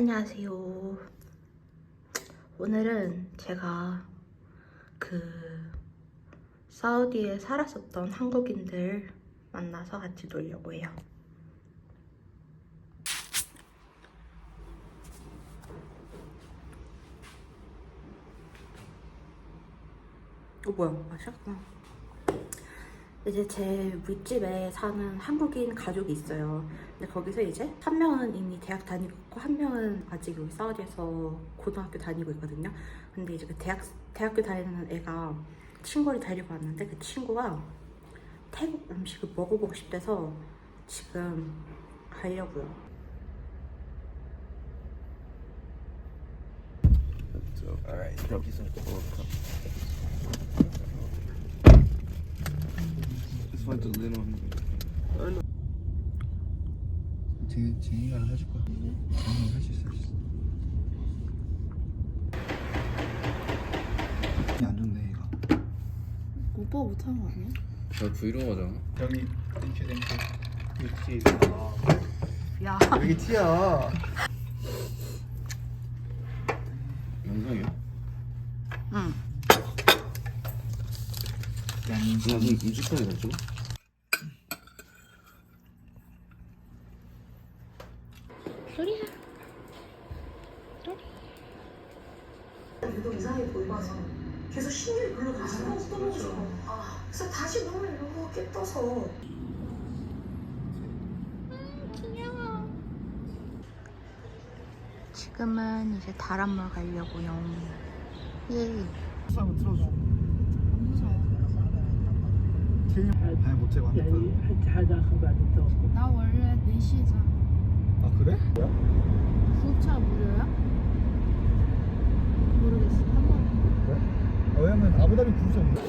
안녕하세요. 오늘은 제가 그 사우디에 살았었던 한국인들 만나서 같이 놀려고 해요. 어 뭐야? 아 시작구나. 이제 제 윗집에 사는 한국인 가족이 있어요. 근데 거기서 이제 한 명은 이미 대학 다니고 있고 한 명은 아직 여기 사우디에서 고등학교 다니고 있거든요. 근데 이제 그 대학 대학교 다니는 애가 친구를 데리고 왔는데 그 친구가 태국 음식을 먹어보고 싶대서 지금 가려고요. So, all right. Thank you so much. Want to lean on. 제 제이가 해줄 거야. 응, 할수 있어, 할수 있어. 안 좋네 얘가. 오빠가 못하는 거 아니야? 나 브이로그잖아. 형이 땡큐 땡큐. 그렇지. 야, 여기 티야. 영상이야? 응. 야, 너 음식까지 다찍 소리야. 소리. 유독 이상해 보여서 계속 신경이 글로 다시 한번 떠나서 아, 그래서 다시 눈을 이렇게 떠서 지금은 이제 다람몰 가려고요. 예. 한번 틀어줘. 아, 못해 완전. 나 원래 4시에 자. 아 그래? 구급차 무료야? 모르겠어. 한 번. 그래? 아, 왜냐면 아부다비 않나?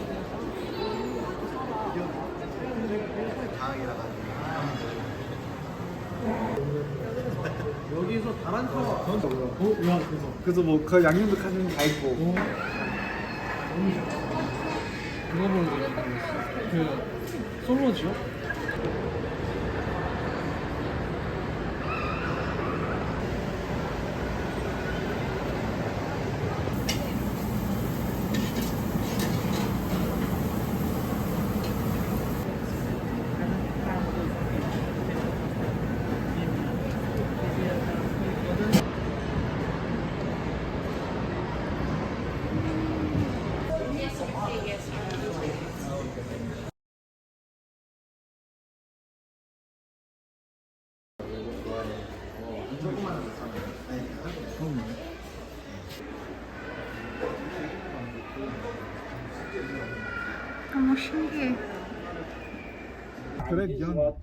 여기서 다란타 어? 야 그래서 그래서 뭐 그 양념도 게다 있고 누가 보는 거지? 그 솔로 지 요? 너무 신기해. 그래 미안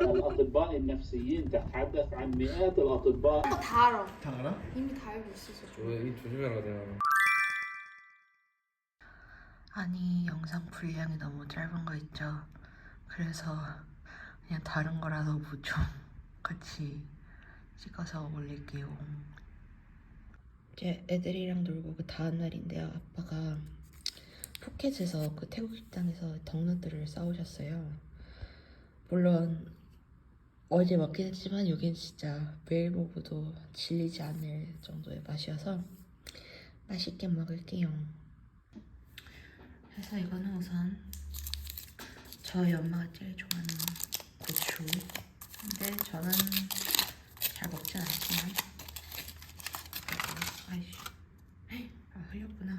الاطباء النفسيين تتحدث عن مئات الاطباء 다 알아. 다 알아? 이미 다 알고 있어서 좀. 왜 조심해라 내가. 아니 영상 분량이 너무 짧은 거 있죠. 그래서 그냥 다른 거라도 뭐 좀 같이 찍어서 올릴게요. 제 애들이랑 놀고 그 다음 날인데요. 아빠가 푸켓에서 그 태국 식당에서 덕너들을 싸우셨어요. 물론 어제 먹긴 했지만 여긴 진짜 매일 먹어도 질리지 않을 정도의 맛이어서 맛있게 먹을게요. 그래서 이거는 우선 저희 엄마가 제일 좋아하는 고추. 근데 저는 잘 먹진 않지만 그래도 아이씨 헤이, 아 흘렸구나.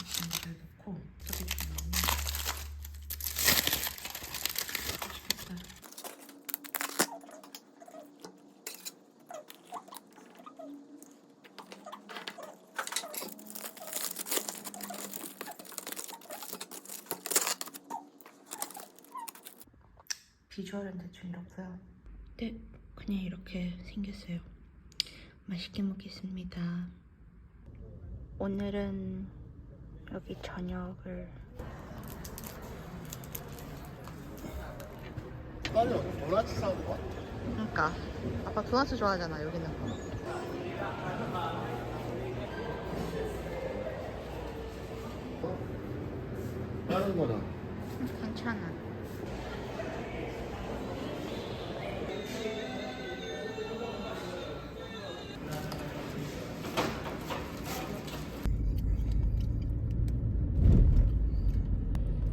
일단 이걸 넣고 소리 좀 넣으면 맛있겠다. 비주얼은 대충 이렇고요. 네, 그냥 이렇게 생겼어요. 맛있게 먹겠습니다. 오늘은 여기 저녁을 그러니까 아빠 도넛 좋아하잖아 여기는. 다른 거다. 괜찮아.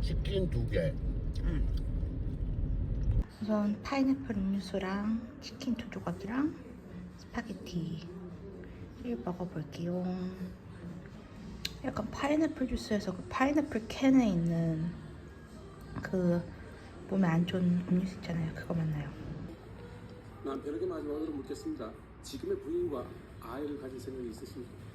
치킨 두 개. 우선 파인애플 음료수랑 치킨 두 조각이랑 스파게티를 먹어볼게요. 약간 파인애플 주스에서 그 파인애플 캔에 있는 그 몸에 안 좋은 음료수 있잖아요. 그거 맞나요? 남편에게 마지막으로 묻겠습니다. 지금의 부인과 아이를 가질 생각이 있으십니까?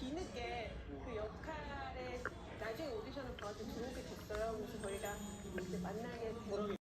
뒤늦게 그 역할에 나중에 오디션을 봐서 들어오게 됐어요. 그래서 저희가 이제 만나게 된